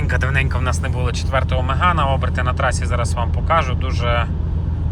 давненько, давненько в нас не було четвертого мегана. Оберти на трасі зараз вам покажу. Дуже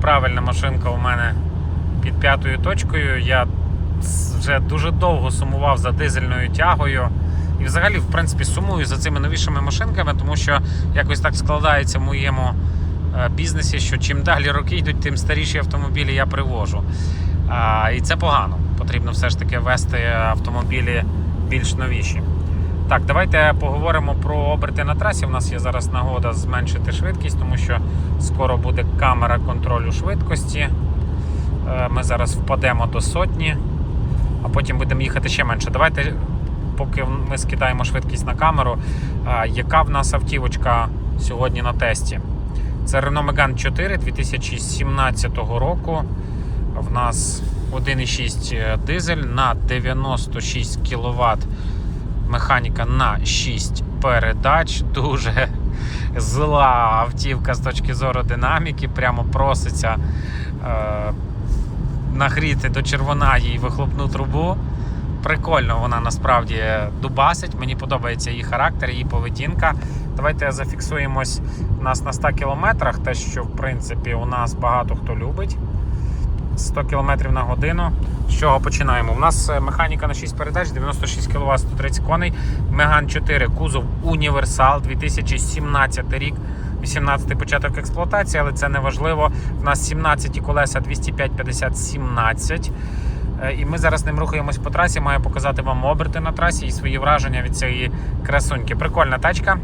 правильна машинка у мене під п'ятою точкою. Я вже дуже довго сумував за дизельною тягою. І взагалі, в принципі, сумую за цими новішими машинками, тому що якось так складається в моєму е, бізнесі, що чим далі роки йдуть, тим старіші автомобілі я привожу. І це погано. Потрібно все ж таки вести автомобілі більш новіші. Так, давайте поговоримо про оберти на трасі. У нас є зараз нагода зменшити швидкість, тому що скоро буде камера контролю швидкості. Е, Ми зараз впадемо до сотні, а потім будемо їхати ще менше. Давайте, поки ми скидаємо швидкість на камеру, е, яка в нас автівочка сьогодні на тесті? Це Renault Megane 4 2017 року. В нас 1,6 дизель на 96 кВт. Механіка на 6 передач. Дуже зла автівка з точки зору динаміки. Прямо проситься е, нагріти до червона їй вихлопну трубу. Прикольно вона насправді дубасить. Мені подобається її характер, її поведінка. Давайте зафіксуємось у нас на 100 кілометрах, те, що в принципі у нас багато хто любить. 100 км на годину. З чого починаємо? У нас е, механіка на 6 передач, 96 кВт, 130 коней. Меган 4, кузов Універсал, 2017 рік. 18 початок експлуатації, але це не важливо. У нас 17 колеса 205 50 17. Е, І ми зараз ним рухаємось по трасі. Маю показати вам оберти на трасі і свої враження від цієї красуньки. Прикольна тачка.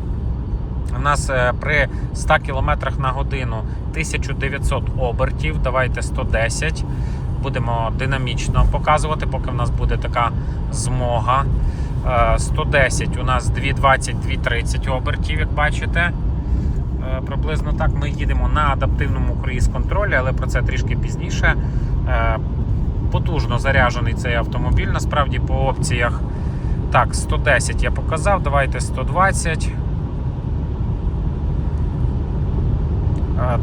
У нас е, при 100 км на годину 1900 обертів. Давайте 110. Будемо динамічно показувати, поки в нас буде така змога. Е, 110 у нас 220-230 обертів, як бачите. Е, Приблизно так ми їдемо на адаптивному круїз-контролі, але про це трішки пізніше. Е, Потужно заряджений цей автомобіль, насправді по опціях. Так, 110 я показав, давайте 120.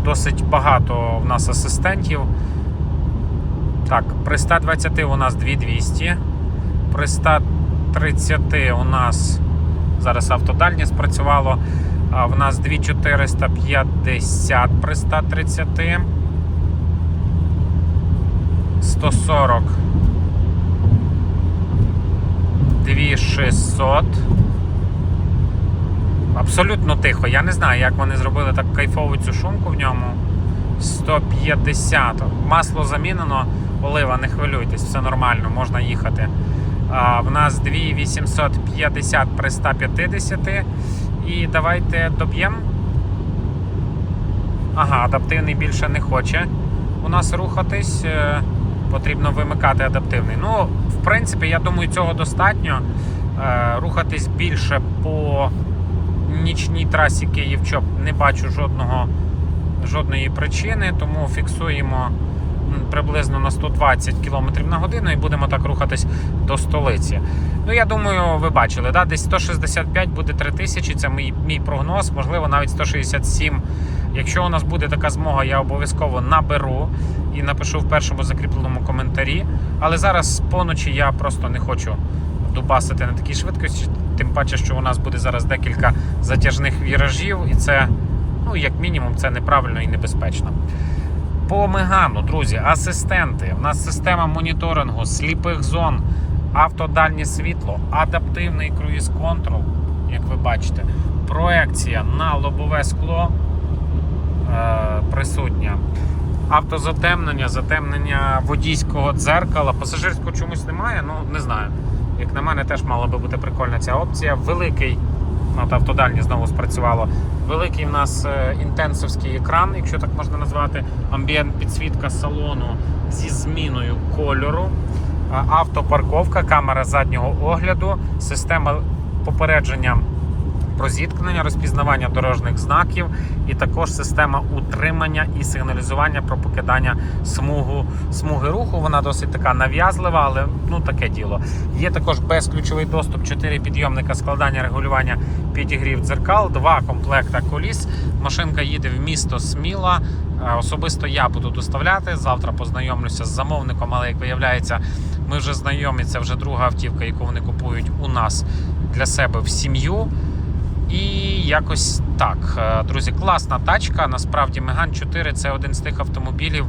Досить багато в нас асистентів. Так, при 120 у нас 2200. При 130 у нас зараз автодальні спрацювало. В нас 2450 при 130. 140. 2600. Абсолютно тихо. Я не знаю, як вони зробили так кайфову цю шумку в ньому. 150. Масло замінено, олива, не хвилюйтесь, все нормально, можна їхати. А, в нас 2850 при 150. І давайте доб'ємо. Ага, адаптивний більше не хоче у нас рухатись. Е, Потрібно вимикати адаптивний. Ну, в принципі, я думаю, цього достатньо. Е, Рухатись більше по нічній трасі Київ-Чоп не бачу жодного, жодної причини, тому фіксуємо приблизно на 120 км на годину і будемо так рухатись до столиці. Ну, я думаю, ви бачили, да? десь 165 буде 3000, це мій, мій прогноз, можливо, навіть 167. Якщо у нас буде така змога, я обов'язково наберу і напишу в першому закріпленому коментарі. Але зараз поночі я просто не хочу дубасити на такій швидкості, тим паче, що у нас буде зараз декілька затяжних віражів, і це, ну, як мінімум, це неправильно і небезпечно. По Мегану, друзі, асистенти. У нас система моніторингу, сліпих зон, автодальнє світло, адаптивний круїз-контрол, як ви бачите, проекція на лобове скло е, присутня. Автозатемнення, затемнення водійського дзеркала. Пасажирського чомусь немає, ну не знаю. Як на мене, теж мала би бути прикольна ця опція. Великий, ну, от автодальні знову спрацювало. Великий в нас е, інтенсовський екран, якщо так можна назвати, амбієнт підсвітка салону зі зміною кольору, автопарковка, камера заднього огляду, система попередження про зіткнення, розпізнавання дорожніх знаків, і також система утримання і сигналізування про покидання смугу, смуги руху. Вона досить така нав'язлива, але ну таке діло. Є також безключовий доступ, 4 підйомника складання регулювання підігрів дзеркал, два комплекта коліс. Машинка їде в місто Сміла. Е, Особисто я буду доставляти. Завтра познайомлюся з замовником, але як виявляється, ми вже знайомі. Це вже друга автівка, яку вони купують у нас для себе в сім'ю. І якось так. Е, Друзі, класна тачка. Насправді Меган 4 це один з тих автомобілів,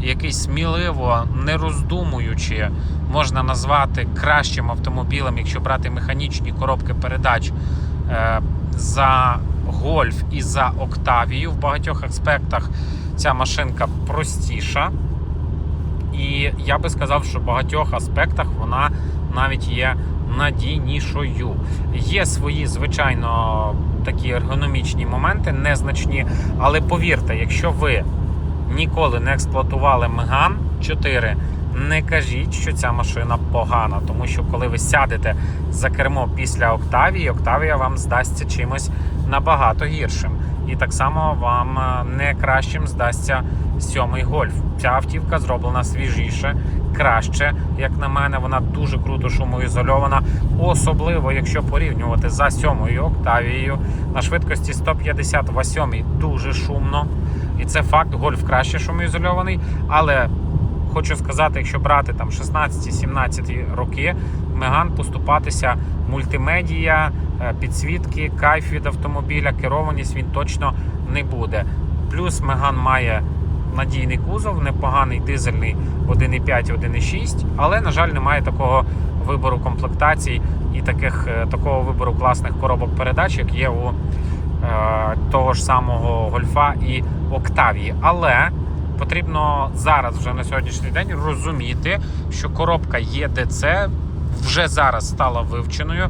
який сміливо, не роздумуючи, можна назвати кращим автомобілем, якщо брати механічні коробки передач е, за Гольф і за Октавію. В багатьох аспектах ця машинка простіша. І я би сказав, що в багатьох аспектах вона навіть є надійнішою. Є свої, звичайно, такі ергономічні моменти, незначні. Але повірте, якщо ви ніколи не експлуатували Меган 4, не кажіть, що ця машина погана, тому що коли ви сядете за кермо після Октавії, Октавія вам здасться чимось набагато гіршим. І так само вам е, не кращим здасться сьомий гольф. Ця автівка зроблена свіжіше, краще, як на мене. Вона дуже круто шумоізольована, особливо якщо порівнювати за сьомою Октавією на швидкості 150 в сьомій дуже шумно. І це факт, гольф краще шумоізольований, але хочу сказати, якщо брати там 16-17 роки, Меган поступатися мультимедія, е, підсвітки, кайф від автомобіля, керованість він точно не буде. Плюс Меган має надійний кузов, непоганий дизельний 1,5, 1,6, але, на жаль, немає такого вибору комплектацій і таких, е, такого вибору класних коробок передач, як є у е, того ж самого Гольфа і Октавії. Але потрібно зараз, вже на сьогоднішній день, розуміти, що коробка ЄДЦ вже зараз стала вивченою.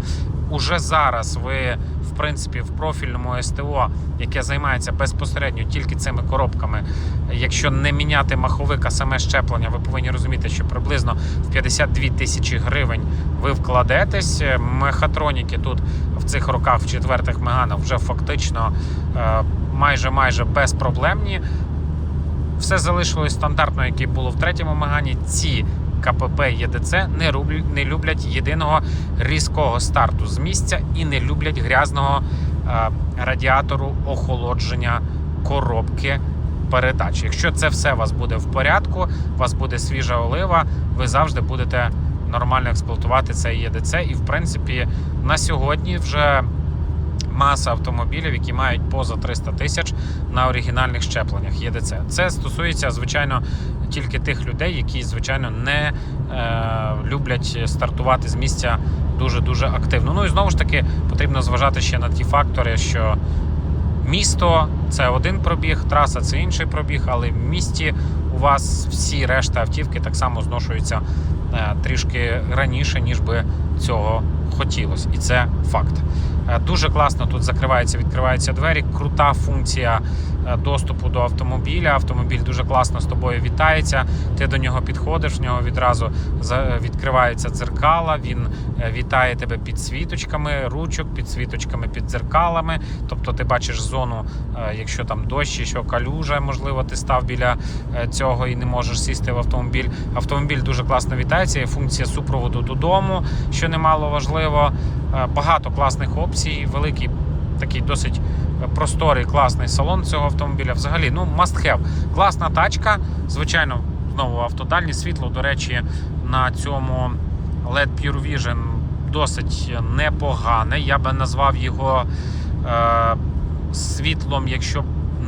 Уже зараз ви, в принципі, в профільному СТО, яке займається безпосередньо тільки цими коробками, якщо не міняти маховик, а саме щеплення, ви повинні розуміти, що приблизно в 52 тисячі гривень ви вкладетесь. Мехатроніки тут в цих роках, в четвертих меганах, вже фактично е, майже майже безпроблемні. Все залишилось стандартно, яке було в третьому Мегані. Ці КПП ЄДЦ не, рубль- не люблять єдиного різкого старту з місця і не люблять грязного е, радіатору охолодження коробки передач. Якщо це все у вас буде в порядку, у вас буде свіжа олива, ви завжди будете нормально експлуатувати цей ЄДЦ. І в принципі на сьогодні вже маса автомобілів, які мають поза 300 тисяч на оригінальних щепленнях ЄДЦ. Це стосується, звичайно, тільки тих людей, які, звичайно, не е, люблять стартувати з місця дуже дуже активно. Ну і знову ж таки потрібно зважати ще на ті фактори, що місто це один пробіг, траса це інший пробіг, але в місті у вас всі решта автівки так само зношуються е, трішки раніше, ніж би цього хотілося. І це факт. Е, Дуже класно тут закриваються, відкриваються двері. Крута функція доступу до автомобіля. Автомобіль дуже класно з тобою вітається. Ти до нього підходиш, в нього відразу за- відкриваються дзеркала. Він е, вітає тебе підсвіточками ручок, підсвіточками під дзеркалами. Тобто ти бачиш зону, е, якщо там дощ, що калюжа, можливо, ти став біля е, цього і не можеш сісти в автомобіль. Автомобіль дуже класно вітається. Є функція супроводу додому, що немало важливо. Е, Багато класних опцій, великий такий досить просторий, класний салон цього автомобіля. Взагалі, ну, must have. Класна тачка. Звичайно, знову автодальні світло. До речі, на цьому LED Pure Vision досить непогане. Я би назвав його е, світлом, якщо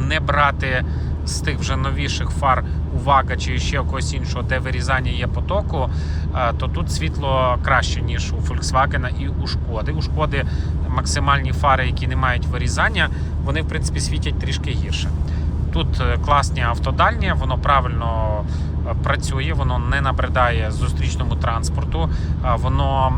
не брати з тих вже новіших фар увага чи ще якогось іншого, де вирізання є потоку, е, то тут світло краще, ніж у Volkswagen і у Шкоди. У Шкоди максимальні фари, які не мають вирізання, вони в принципі світять трішки гірше. Тут е, класні автодальні, воно правильно е, працює, воно не набридає зустрічному транспорту, воно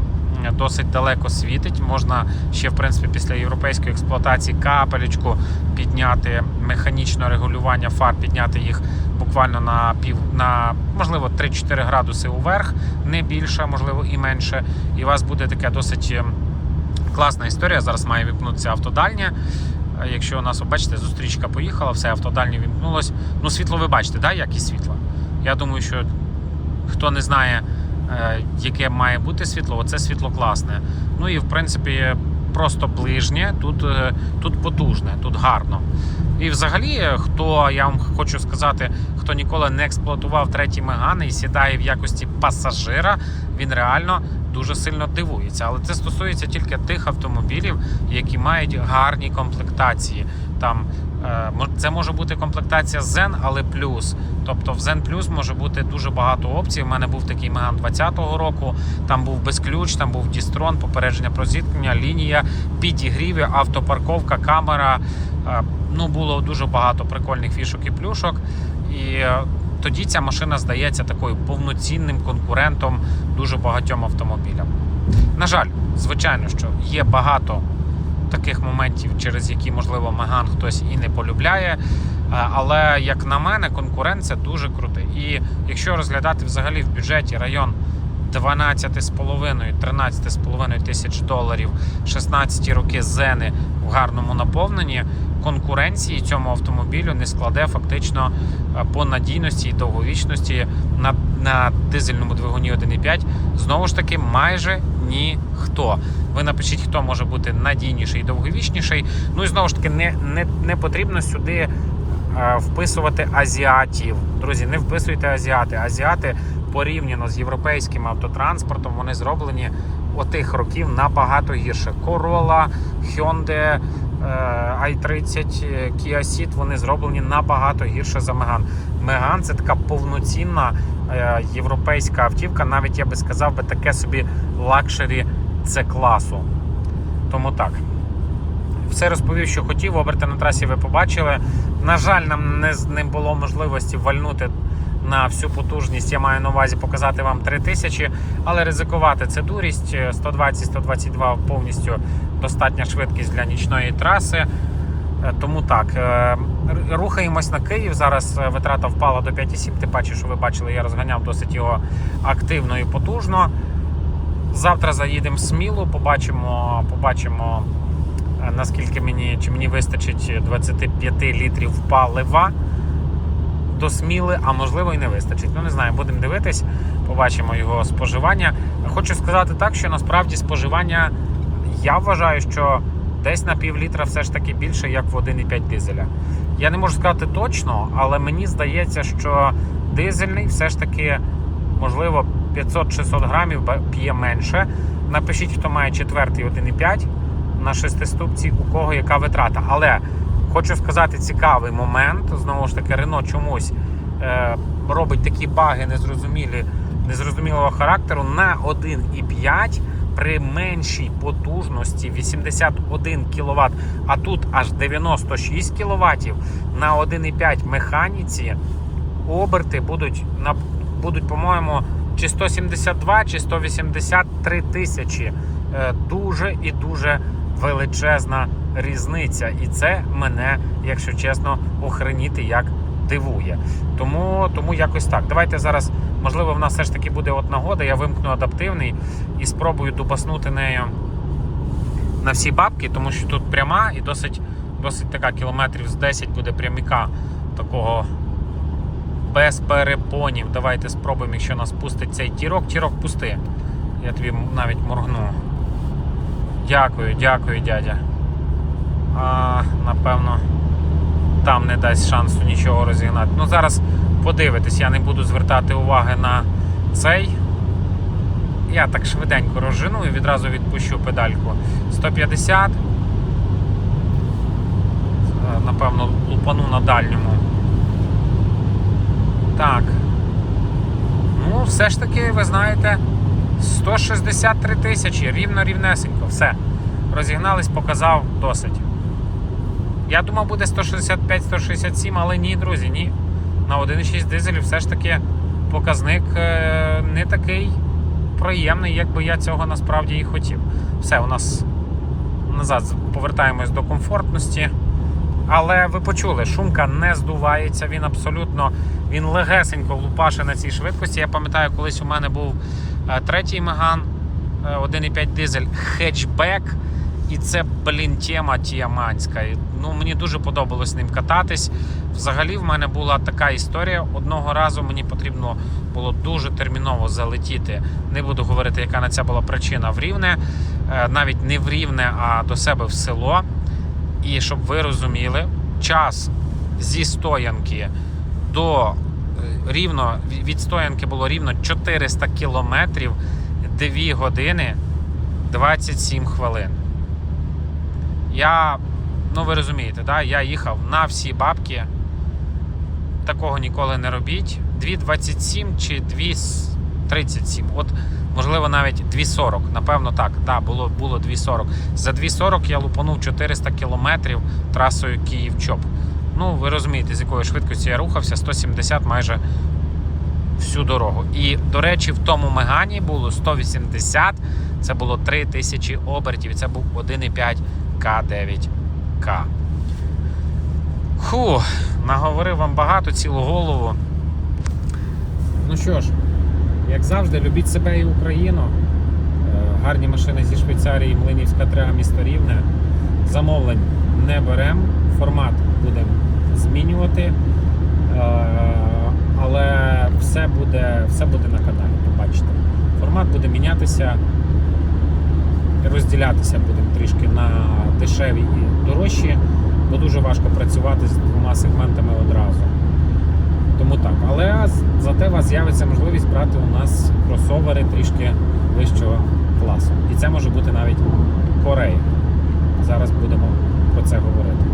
досить далеко світить. Можна ще, в принципі, після європейської експлуатації капелечку підняти механічне регулювання фар, підняти їх буквально на пів на можливо 3-4 градуси уверх, не більше, можливо, і менше. І у вас буде таке досить класна історія. Зараз має вікнутися автодальня. Якщо у нас, бачите, зустрічка поїхала, все автодальнє вімкнулось. Ну, світло ви бачите, да, якість світла. Я думаю, що хто не знає, е, яке має бути світло, оце світло класне. Ну і в принципі, просто ближнє, тут, е, тут потужне, тут гарно. І взагалі, хто я вам хочу сказати, хто ніколи не експлуатував треті Мегани і сідає в якості пасажира, він реально дуже сильно дивуються. Але це стосується тільки тих автомобілів, які мають гарні комплектації. Там е, це може бути комплектація Zen, але плюс. Тобто в Zen Plus може бути дуже багато опцій. У мене був такий Меган 20-го року. Там був безключ, там був дістрон, попередження про зіткнення, лінія, підігріві, автопарковка, камера. Е, Ну було дуже багато прикольних фішок і плюшок. І е, тоді ця машина здається такою повноцінним конкурентом дуже багатьом автомобілям. На жаль, звичайно, що є багато таких моментів, через які, можливо, Меган хтось і не полюбляє. Е, Але, як на мене, конкурент це дуже крутий. І якщо розглядати взагалі в бюджеті район 12,5-13,5 тисяч доларів, 16 роки зени в гарному наповненні, конкуренції цьому автомобілю не складе фактично е, по надійності і довговічності на, на дизельному двигуні 1.5 знову ж таки майже ніхто. Ви напишіть, хто може бути надійніший і довговічніший. Ну і знову ж таки, не, не, не потрібно сюди е, вписувати азіатів. Друзі, не вписуйте азіати. Азіати порівняно з європейським автотранспортом, вони зроблені отих років набагато гірше. Corolla, Hyundai, i30, е, Kia Ceed, вони зроблені набагато гірше за Megane. Megane це така повноцінна е, європейська автівка, навіть я би сказав би таке собі лакшері це класу. Тому так. Все розповів, що хотів. Оберти на трасі ви побачили. На жаль, нам не, не було можливості вальнути на всю потужність. Я маю на увазі показати вам 3000, але ризикувати це дурість. 120-122 повністю достатня швидкість для нічної траси. Е, Тому так, е, рухаємось на Київ. Зараз е, витрата впала до 5,7. Ти бачиш, що ви бачили, я розганяв досить його активно і потужно. Завтра заїдемо в Смілу, побачимо, побачимо е, наскільки мені чи мені вистачить 25 літрів палива до а можливо і не вистачить. Ну не знаю, будемо дивитись, побачимо його споживання. Хочу сказати так, що насправді споживання я вважаю, що десь на пів літра все ж таки більше, як в 1,5 дизеля. Я не можу сказати точно, але мені здається, що дизельний все ж таки, можливо, 500-600 грамів п'є менше. Напишіть, хто має четвертий 1,5 на шестиступці, у кого яка витрата. Але хочу сказати цікавий момент. Знову ж таки, Рено чомусь е, робить такі баги незрозумілі, незрозумілого характеру на 1,5 при меншій потужності 81 кВт, а тут аж 96 кВт на 1,5 механіці оберти будуть на будуть, по-моєму, чи 172, чи 183 тисячі. Е, Дуже і дуже величезна різниця. І це мене, якщо чесно, охреніти як дивує. Тому, тому якось так. Давайте зараз, можливо, в нас все ж таки буде от нагода. Я вимкну адаптивний і спробую дубаснути нею на всі бабки, тому що тут пряма і досить, досить така кілометрів з 10 буде пряміка такого без перепонів. Давайте спробуємо, якщо нас пустить цей тірок. Тірок пусти. Я тобі навіть моргну. Дякую, дякую, дядя. А, напевно, там не дасть шансу нічого розігнати. Ну, зараз подивитись, я не буду звертати уваги на цей. Я так швиденько розжену і відразу відпущу педальку. 150. Е, Напевно, лупану на дальньому. Так. Ну, все ж таки, ви знаєте, 163 тисячі, рівно рівнесенько. Все. Розігнались, показав досить. Я думав, буде 165-167, але ні, друзі, ні. На 1,6 дизелів все ж таки показник е, не такий приємний, як би я цього насправді і хотів. Все, у нас назад повертаємось до комфортності. Але ви почули, шумка не здувається, він абсолютно він легесенько лупаше на цій швидкості. Я пам'ятаю, колись у мене був третій Меган е, 1,5 дизель хетчбек. І це, блін, тема тіаманська. І, Ну, мені дуже подобалось ним кататись. Взагалі, в мене була така історія. Одного разу мені потрібно було дуже терміново залетіти. Не буду говорити, яка на це була причина в рівне, Е, навіть не в рівне, а до себе в село. І щоб ви розуміли, час зі стоянки до е, рівно від стоянки було рівно 400 кілометрів 2 години 27 хвилин. Я, ну ви розумієте, да? я їхав на всі бабки. Такого ніколи не робіть. 2,27 чи 2,37. От, можливо, навіть 2,40. Напевно, так. Да, було, було 2,40. За 2,40 я лупанув 400 кілометрів трасою Київ-Чоп. Ну, ви розумієте, з якою швидкістю я рухався, 170 майже всю дорогу. І, до речі, в тому Мегані було 180, це було 3000 обертів, і це був 1,5 К9К. Фу, наговорив вам багато, цілу голову. Ну що ж, як завжди, любіть себе і Україну. Е, Гарні машини зі Швейцарії, Млинівська трега, місто Рівне. Замовлень не беремо, формат будемо змінювати. Е, але все буде все буде на каналі, побачите. Формат буде мінятися, розділятися будемо трішки на дешеві і дорожчі, бо дуже важко працювати з двома сегментами одразу. Тому так, але зате у вас з'явиться можливість брати у нас кросовери трішки вищого класу. І це може бути навіть Корея. Зараз будемо про це говорити.